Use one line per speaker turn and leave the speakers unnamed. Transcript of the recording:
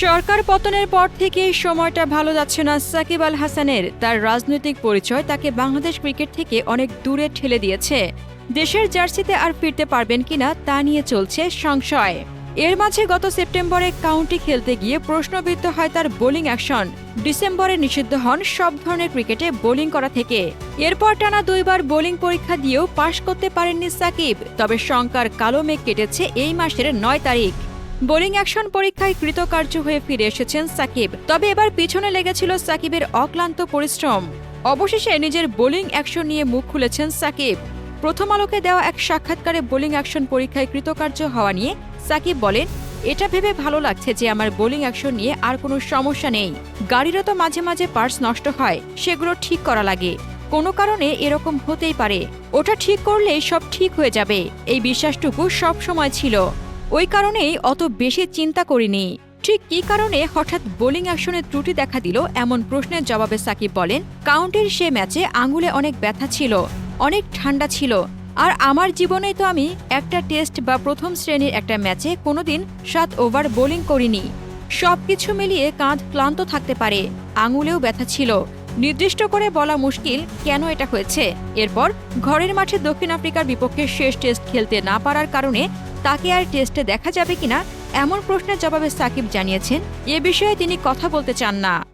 সরকার পতনের পর থেকেই সময়টা ভালো যাচ্ছে না সাকিব আল হাসানের। তার রাজনৈতিক পরিচয় তাকে বাংলাদেশ ক্রিকেট থেকে অনেক দূরে ঠেলে দিয়েছে। দেশের জার্সিতে আর ফিরতে পারবেন কিনা তা নিয়ে চলছে সংশয়। এর মাঝে গত সেপ্টেম্বরে কাউন্টি খেলতে গিয়ে প্রশ্নবিদ্ধ হয় তার বোলিং অ্যাকশন। ডিসেম্বরে নিষিদ্ধ হন সব ধরনের ক্রিকেটে বোলিং করা থেকে। এরপর টানা দুইবার বোলিং পরীক্ষা দিয়েও পাশ করতে পারেননি সাকিব, তবে শঙ্কার কালো মেঘ কেটেছে এই মাসের নয় তারিখ। বোলিং অ্যাকশন পরীক্ষায় কৃতকার্য হয়ে ফিরে এসেছেন সাকিব। তবে এবার পিছনে লেগেছিল সাকিবের অক্লান্ত পরিশ্রম। অবশেষে নিজের বোলিং অ্যাকশন নিয়ে মুখ খুলেছেন সাকিব। প্রথম আলোকে দেওয়া এক সাক্ষাৎকারে বোলিং অ্যাকশন পরীক্ষায় কৃতকার্য হওয়া নিয়ে সাকিব বলেন, এটা ভেবে ভালো লাগছে যে আমার বোলিং অ্যাকশন নিয়ে আর কোনো সমস্যা নেই। গাড়িরও তো মাঝে মাঝে পার্টস নষ্ট হয়, সেগুলো ঠিক করা লাগে। কোনো কারণে এরকম হতেই পারে। ওটা ঠিক করলে সব ঠিক হয়ে যাবে। এই বিশ্বাসটুকু সব সময় ছিল। ওই কারণেই অত বেশি চিন্তা করিনি। ঠিক কী কারণে হঠাৎ বোলিং অ্যাকশনে ত্রুটি দেখা দিল এমন প্রশ্নের জবাবে সাকিব বলেন, কাউন্টের সে ম্যাচে আঙুলে অনেক ব্যথা ছিল, অনেক ঠান্ডা ছিল। আর আমার জীবনে তো আমি একটা টেস্ট বা প্রথম শ্রেণির একটা ম্যাচে কোনোদিন সাত ওভার বোলিং করিনি। সবকিছু মিলিয়ে কাঁধ ক্লান্ত থাকতে পারে, আঙুলেও ব্যথা ছিল। নির্দিষ্ট করে বলা মুশকিল কেন এটা হয়েছে। এরপর ঘরের মাঠে দক্ষিণ আফ্রিকার বিপক্ষে শেষ টেস্ট খেলতে না পারার কারণে তাকে আর টেস্টে দেখা যাবে কিনা এমন প্রশ্নের জবাবে সাকিব জানিয়েছেন, এ বিষয়ে তিনি কথা বলতে চান না।